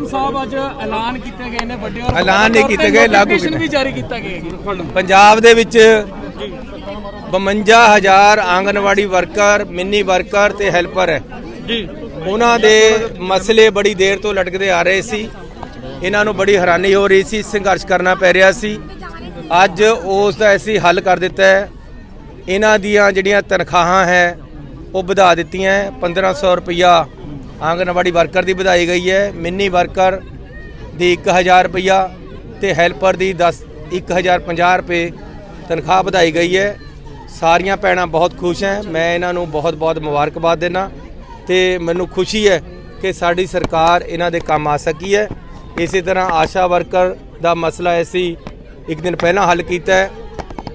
CM ਸਾਹਿਬ ਅੱਜ ਐਲਾਨ ਕੀਤੇ ਗਏ ਨੇ ਵੱਡੇ ਔਰ ਐਲਾਨ ਨਹੀਂ ਕੀਤੇ ਗਏ, ਲਾਗੂ ਕੀਤੇ। ਵੀ ਜਾਰੀ ਕੀਤਾ ਗਿਆ ਪੰਜਾਬ ਦੇ ਵਿੱਚ 52000 ਆਂਗਨਵਾੜੀ ਵਰਕਰ ਮਿੰਨੀ ਵਰਕਰ ਤੇ ਹੈਲਪਰ ਹੈ। ਜੀ। ਉਹਨਾਂ ਦੇ ਮਸਲੇ ਬੜੀ ਦੇਰ ਤੋਂ ਲਟਕਦੇ ਆ ਰਹੇ ਸੀ। ਇਹਨਾਂ ਨੂੰ ਬੜੀ ਹੈਰਾਨੀ ਹੋ ਰਹੀ ਸੀ ਸੰਘਰਸ਼ ਕਰਨਾ ਪੈ ਰਿਹਾ ਸੀ। ਅੱਜ ਉਸ ਦਾ ਅਸੀਂ ਹੱਲ ਕਰ ਦਿੱਤਾ ਹੈ। ਇਹਨਾਂ ਦੀਆਂ ਜਿਹੜੀਆਂ ਤਨਖਾਹਾਂ ਹੈ ਉਹ ਵਧਾ ਦਿੱਤੀਆਂ ਹੈ। 1500 ਰੁਪਇਆ ਆਂਗਨਵਾੜੀ ਵਰਕਰ ਦੀ ਵਧਾਈ ਗਈ ਹੈ। ਮਿੰਨੀ ਵਰਕਰ ਦੀ 1000 ਰੁਪਇਆ ਤੇ ਹੈਲਪਰ ਦੀ 10 1050 ਰੁਪਏ ਤਨਖਾਹ ਵਧਾਈ ਗਈ ਹੈ। ਸਾਰੀਆਂ ਭੈਣਾਂ ਬਹੁਤ ਖੁਸ਼ ਹੈ। ਮੈਂ ਇਹਨਾਂ ਨੂੰ ਬਹੁਤ-ਬਹੁਤ ਮੁਬਾਰਕਬਾਦ ਦੇਣਾ ਤੇ ਮੈਨੂੰ ਖੁਸ਼ੀ ਹੈ ਕਿ ਸਾਡੀ ਸਰਕਾਰ ਇਹਨਾਂ ਦੇ ਕੰਮ ਆ ਸਕੀ ਹੈ। ਇਸੇ ਤਰ੍ਹਾਂ ਆਸ਼ਾ ਵਰਕਰ ਦਾ ਮਸਲਾ ਅਸੀਂ ਇੱਕ ਦਿਨ ਪਹਿਲਾਂ ਹੱਲ ਕੀਤਾ ਹੈ।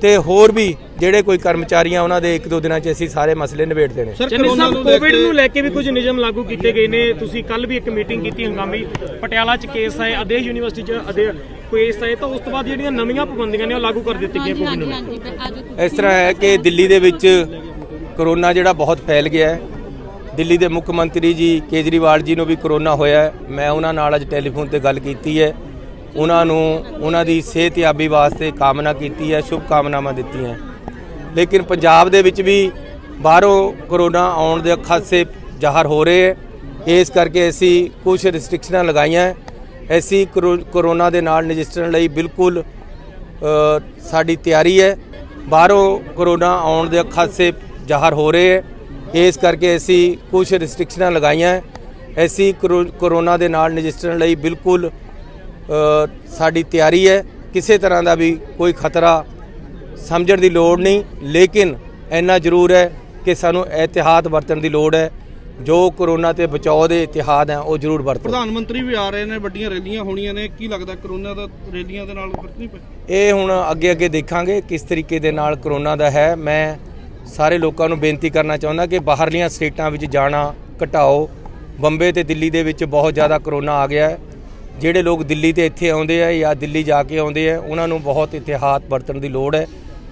ਤੇ ਹੋਰ ਵੀ ਜਿਹੜੇ ਕੋਈ ਕਰਮਚਾਰੀਆਂ ਉਹਨਾਂ ਦੇ ਇੱਕ ਦੋ ਦਿਨਾਂ 'ਚ ਅਸੀਂ ਸਾਰੇ ਮਸਲੇ ਨਿਬੇੜ ਦੇਣੇ। ਚੰਨੀ ਸਾਹਿਬ ਕੋਵਿਡ ਨੂੰ ਲੈ ਕੇ ਵੀ ਕੁਝ ਨਿਯਮ ਲਾਗੂ ਕੀਤੇ ਗਏ ਨੇ ਤੁਸੀਂ ਕੱਲ ਵੀ ਇੱਕ ਮੀਟਿੰਗ ਕੀਤੀ ਹੰਗਾਮੀ ਪਟਿਆਲਾ 'ਚ ਕੇਸ ਆਏ ਅਦੇ ਯੂਨੀਵਰਸਿਟੀ 'ਚ ਅਦੇ ਕੇਸ ਆਏ ਤਾਂ ਉਸ ਤੋਂ ਬਾਅਦ ਜਿਹੜੀਆਂ ਨਵੀਆਂ ਪਾਬੰਦੀਆਂ ਨੇ ਉਹ ਲਾਗੂ ਕਰ ਦਿੱਤੀਆਂ ਗਈਆਂ ਕੋਵਿਡ ਨੂੰ ਇਸ ਤਰ੍ਹਾਂ ਹੈ ਕਿ ਦਿੱਲੀ ਦੇ ਵਿੱਚ ਕਰੋਨਾ ਜਿਹੜਾ ਬਹੁਤ ਫੈਲ ਗਿਆ ਹੈ। ਦਿੱਲੀ ਦੇ ਮੁੱਖ ਮੰਤਰੀ ਜੀ ਕੇਜਰੀਵਾਲ ਜੀ ਨੂੰ ਵੀ ਕਰੋਨਾ ਹੋਇਆ ਹੈ। ਮੈਂ ਉਹਨਾਂ ਨਾਲ ਅੱਜ ਟੈਲੀਫੋਨ ਤੇ ਗੱਲ ਕੀਤੀ ਹੈ। ਉਹਨਾਂ ਨੂੰ ਉਹਨਾਂ ਦੀ ਸਿਹਤਯਾਬੀ ਵਾਸਤੇ ਕਾਮਨਾ ਕੀਤੀ ਹੈ, ਸ਼ੁਭ ਕਾਮਨਾਵਾਂ ਦਿੱਤੀਆਂ। ਲੇਕਿਨ ਪੰਜਾਬ ਦੇ ਵਿੱਚ ਵੀ ਬਾਹਰੋਂ ਕਰੋਨਾ ਆਉਣ ਦੇ ਖਾਸੇ ਜ਼ਾਹਰ ਹੋ ਰਹੇ ਹੈ। ਇਸ ਕਰਕੇ ਅਸੀਂ ਕੁਝ ਰਿਸਟ੍ਰਿਕਸ਼ਨਾਂ ਲਗਾਈਆਂ ਐਸੀ ਕਰੋ- ਕਰੋਨਾ ਦੇ ਨਾਲ ਨਜਿਸਟਣ ਲਈ ਬਿਲਕੁਲ ਸਾਡੀ ਤਿਆਰੀ ਹੈ। ਬਾਹਰੋਂ ਕਰੋਨਾ ਆਉਣ ਦੇ ਖਾਸੇ ਜ਼ਾਹਰ ਹੋ ਰਹੇ ਹੈ। ਇਸ ਕਰਕੇ ਅਸੀਂ ਕੁਝ ਰਿਸਟ੍ਰਿਕਸ਼ਨਾਂ ਲਗਾਈਆਂ ਐਸੀ ਕਰੋ- ਕਰੋਨਾ ਦੇ ਨਾਲ ਨਜਿਸਟਣ ਲਈ ਬਿਲਕੁਲ ਸਾਡੀ ਤਿਆਰੀ ਹੈ। ਕਿਸੇ ਤਰ੍ਹਾਂ ਦਾ ਵੀ ਕੋਈ ਖਤਰਾ ਸਮਝਣ ਦੀ ਲੋੜ ਨਹੀਂ। ਲੇਕਿਨ ਇੰਨਾ ਜ਼ਰੂਰ ਹੈ ਕਿ ਸਾਨੂੰ ਇਤਿਹਾਦ ਵਰਤਣ ਦੀ ਲੋੜ ਹੈ। ਜੋ ਕਰੋਨਾ ਤੇ ਬਚਾਓ ਦੇ ਇਤਿਹਾਦ ਹੈ ਉਹ ਜ਼ਰੂਰ ਵਰਤੋ। ਪ੍ਰਧਾਨ ਮੰਤਰੀ ਵੀ ਆ ਰਹੇ ਨੇ ਵੱਡੀਆਂ ਰੈਲੀਆਂ ਹੋਣੀਆਂ ਨੇ। ਕੀ ਲੱਗਦਾ ਕਰੋਨਾ ਦਾ ਰੈਲੀਆਂ ਦੇ ਨਾਲ ਫ਼ਰਕ ਨਹੀਂ ਪਿਆ? ਇਹ ਹੁਣ ਅੱਗੇ ਅੱਗੇ ਦੇਖਾਂਗੇ ਕਿਸ ਤਰੀਕੇ ਦੇ ਨਾਲ ਕਰੋਨਾ ਦਾ ਹੈ। ਮੈਂ ਸਾਰੇ ਲੋਕਾਂ ਨੂੰ ਬੇਨਤੀ ਕਰਨਾ ਚਾਹੁੰਦਾ ਕਿ ਬਾਹਰਲੀਆਂ ਸਟੇਟਾਂ ਵਿੱਚ ਜਾਣਾ ਘਟਾਓ। ਬੰਬੇ ਤੇ ਦਿੱਲੀ ਦੇ ਵਿੱਚ ਬਹੁਤ ਜ਼ਿਆਦਾ ਕਰੋਨਾ ਆ ਗਿਆ ਹੈ। ਜਿਹੜੇ ਲੋਕ ਦਿੱਲੀ ਤੇ ਇੱਥੇ ਆਉਂਦੇ ਆ ਜਾਂ ਦਿੱਲੀ ਜਾ ਕੇ ਆਉਂਦੇ ਆ ਉਹਨਾਂ ਨੂੰ ਬਹੁਤ ਇਤਿਹਾਤ ਵਰਤਣ ਦੀ ਲੋੜ ਹੈ।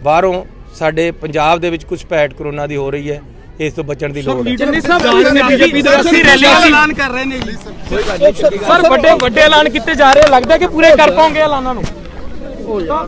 ਬਾਹਰੋਂ ਸਾਡੇ ਪੰਜਾਬ ਦੇ ਵਿੱਚ ਕੁਝ ਪੈਟ ਕਰੋਨਾ ਦੀ ਹੋ ਰਹੀ ਹੈ ਇਸ ਤੋਂ ਬਚਣ ਦੀ ਲੋੜ ਹੈ। ਚੰਨੀ ਸਾਹਿਬ ਬੀਜੇਪੀ ਦੇ ਅਸੀਂ ਰੈਲੀਆਂ ਐਲਾਨ ਕਰ ਰਹੇ ਨੇ ਜੀ ਸਰ। ਵੱਡੇ ਵੱਡੇ ਐਲਾਨ ਕੀਤੇ ਜਾ ਰਹੇ ਲੱਗਦਾ ਕਿ ਪੂਰੇ ਕਰ ਪਾਉਂਗੇ ਐਲਾਨਾਂ ਨੂੰ।